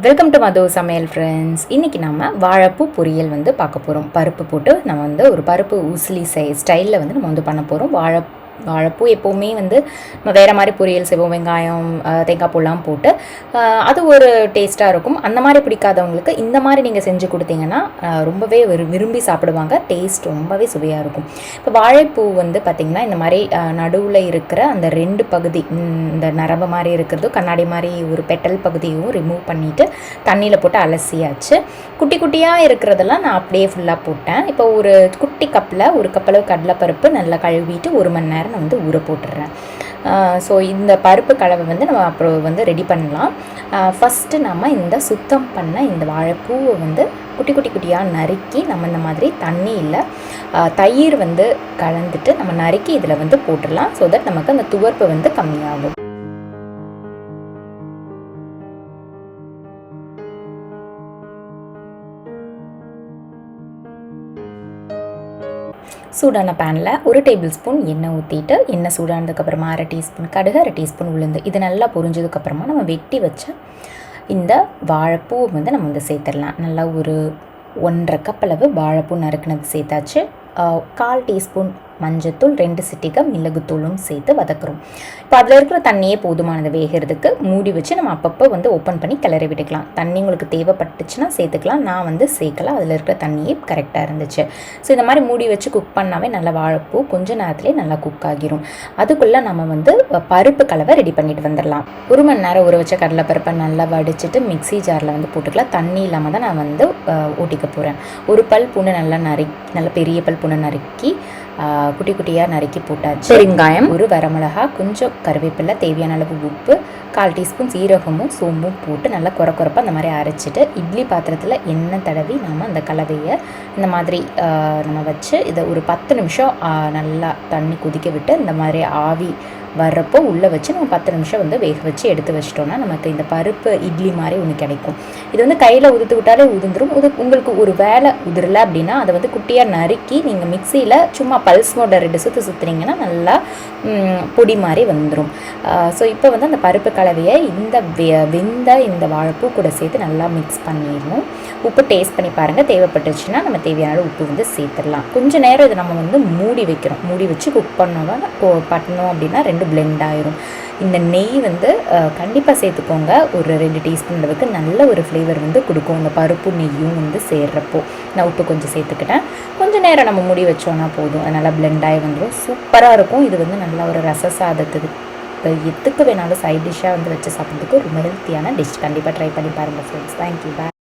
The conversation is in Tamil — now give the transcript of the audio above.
வெல்கம் டு மது சமையல் ஃப்ரெண்ட்ஸ் இன்றைக்கி நம்ம வாழைப்பூ பொரியல் வந்து பார்க்க போகிறோம் பருப்பு போட்டு நம்ம வந்து ஒரு பருப்பு உசிலி சை ஸ்டைலில் வந்து நம்ம வந்து பண்ண போகிறோம் வாழை வாழைப்பூ எப்போவுமே வந்து நம்ம வேறு மாதிரி பொரியல் செய்வோம் வெங்காயம் தேங்காய் பூலாம் போட்டு. அது ஒரு டேஸ்ட்டாக இருக்கும். அந்த மாதிரி பிடிக்காதவங்களுக்கு இந்த மாதிரி நீங்கள் செஞ்சு கொடுத்தீங்கன்னா ரொம்பவே விரு- விரும்பி சாப்பிடுவாங்க. டேஸ்ட் ரொம்பவே சுவையாக இருக்கும். இப்போ வாழைப்பூ வந்து பார்த்திங்கன்னா இந்த மாதிரி நடுவில் இருக்கிற அந்த ரெண்டு பகுதி இந்த நரம்பு மாதிரி இருக்கிறதும் கண்ணாடி மாதிரி ஒரு பெட்டல் பகுதியும் ரிமூவ் பண்ணிவிட்டு தண்ணியில் போட்டு அலசியாச்சு. குட்டி குட்டியாக இருக்கிறதெல்லாம் நான் அப்படியே ஃபுல்லாக போட்டேன். இப்போ ஒரு குட்டி கப்பில் ஒரு கப்பளவு கடலைப்பருப்பு நல்லா கழுவிட்டு ஒரு மணி நேரம் நான் வந்து ஊற போட்டுடுறேன் ஸோ இந்த பருப்பு கலவை வந்து நம்ம அப்புறம் வந்து ரெடி பண்ணலாம். ஃபஸ்ட்டு நம்ம இந்த சுத்தம் பண்ண இந்த வாழைப்பூவை வந்து குட்டி குட்டி குட்டியாக நறுக்கி நம்ம இந்த மாதிரி தண்ணியில் தயிர் வந்து கலந்துட்டு நம்ம நறுக்கி இதில் வந்து போட்டுடலாம். ஸோ தட் நமக்கு அந்த துவர்ப்பு வந்து கம்மியாகும். சூடான பேனில் ஒரு டேபிள் ஸ்பூன் எண்ணெய் ஊற்றிட்டு எண்ணெய் சூடானதுக்கப்புறமா அரை டீஸ்பூன் கடுகு அரை டீஸ்பூன் உளுந்து. இது நல்லா பொரிஞ்சதுக்கப்புறமா நம்ம வெட்டி வச்ச இந்த வாழைப்பூவை வந்து நம்ம வந்து சேர்த்துடலாம். நல்லா ஒரு ஒன்றரை கப் அளவு வாழைப்பூ நறுக்குனது சேர்த்தாச்சு. கால் டீஸ்பூன் மஞ்சத்தூள் ரெண்டு சிட்டிகம் மிளகுத்தூளும் சேர்த்து வதக்குறோம். இப்போ அதில் இருக்கிற தண்ணியே போதுமானது வேகிறதுக்கு மூடி வச்சு நம்ம அப்பப்போ வந்து ஓப்பன் பண்ணி கிளறி விட்டுக்கலாம். தண்ணி உங்களுக்கு தேவைப்பட்டுச்சுன்னா சேர்த்துக்கலாம். நான் வந்து சேர்க்கல. அதில் இருக்கிற தண்ணியே கரெக்டாக இருந்துச்சு. ஸோ இந்த மாதிரி மூடி வச்சு குக் பண்ணாவே நல்லா வாழைப்பூ கொஞ்ச நேரத்துலேயே நல்லா குக் ஆகிரும். அதுக்குள்ளே நம்ம வந்து பருப்பு கலவை ரெடி பண்ணிட்டு வந்துடலாம் ஒரு மணி நேரம் ஊற வச்ச கடலைப்பருப்பை நல்லா வடிச்சிட்டு மிக்ஸி ஜாரில் வந்து போட்டுக்கலாம். தண்ணி இல்லாமல் தான் நான் வந்து ஊட்டிக்க போகிறேன் ஒரு பல் பூண்டு நல்லா நறுக்கி நல்ல பெரிய பல் பூண்டு நறுக்கி குட்டி குட்டியாக நறுக்கி போட்டாச்சு. பெருங்காயம். ஒரு வரமிளகா கொஞ்சம் கருவேப்பிலை தேவையான அளவு உப்பு கால் டீஸ்பூன் சீரகமும் சோம்பும் போட்டு நல்லா குறை குறைப்பாக அந்த மாதிரி அரைச்சிட்டு இட்லி பாத்திரத்தில் எண்ணெய் தடவி நம்ம அந்த கலவையை இந்த மாதிரி நம்ம வச்சு இதை ஒரு பத்து நிமிஷம் நல்லா தண்ணி கொதிக்க விட்டு இந்த மாதிரி ஆவி வர்றப்போ உள்ளே வச்சு நம்ம பத்து நிமிஷம் வந்து வேக வச்சு எடுத்து வச்சிட்டோம்னா நமக்கு இந்த பருப்பு இட்லி மாதிரி ஒன்று கிடைக்கும். இது வந்து கையில் உதுத்து விட்டாலே உதிர்ந்துரும். உது உங்களுக்கு ஒரு வேலை உதிரலை அப்படின்னா அதை வந்து குட்டியாக நறுக்கி நீங்கள் மிக்சியில் சும்மா பல்ஸ் மோட ரெண்டு சுற்று சுற்றுனீங்கன்னா நல்லா பொடி மாதிரி வந்துடும் ஸோ இப்போ வந்து அந்த பருப்பு கலவையை இந்த வெ- வெந்த இந்த வாழைப்பூ கூட சேர்த்து நல்லா மிக்ஸ் பண்ணிடணும். உப்பு டேஸ்ட் பண்ணி பாருங்கள் தேவைப்பட்டுச்சுன்னா நம்ம தேவையான உப்பு வந்து சேர்த்துடலாம். கொஞ்ச நேரம் இதை நம்ம வந்து மூடி வைக்கிறோம். மூடி வச்சு குக் பண்ணோம்னா கொ- பண்ணோம் அப்படின்னா ரெண்டு blend ஆயிரும். இந்த நெய் வந்து கண்டிப்பாக சேர்த்துக்கோங்க. ஒரு ரெண்டு டீஸ்பூன் அளவுக்கு நல்ல ஒரு ஃப்ளேவர் வந்து கொடுக்கும். இந்த பருப்பு நெய்யும் வந்து சேர்றப்போ. நான் உப்பு கொஞ்சம் சேர்த்துக்கிட்டேன். கொஞ்சம் நேரம் நம்ம மூடி வச்சோன்னா போதும். அதனால் நல்லா ஆகி வந்துடும் சூப்பராக இருக்கும். இது வந்து நல்லா ஒரு ரச சாதத்துக்கு எத்துக்கு வேணாலும் சைட் டிஷ்ஷாக வந்து வச்சு சாப்பிட்றதுக்கு ரொம்ப ஹெல்த்தியான டிஷ் கண்டிப்பாக ட்ரை பண்ணி பாருங்கள் ஃப்ரெண்ட்ஸ் தேங்க்யூ பாய்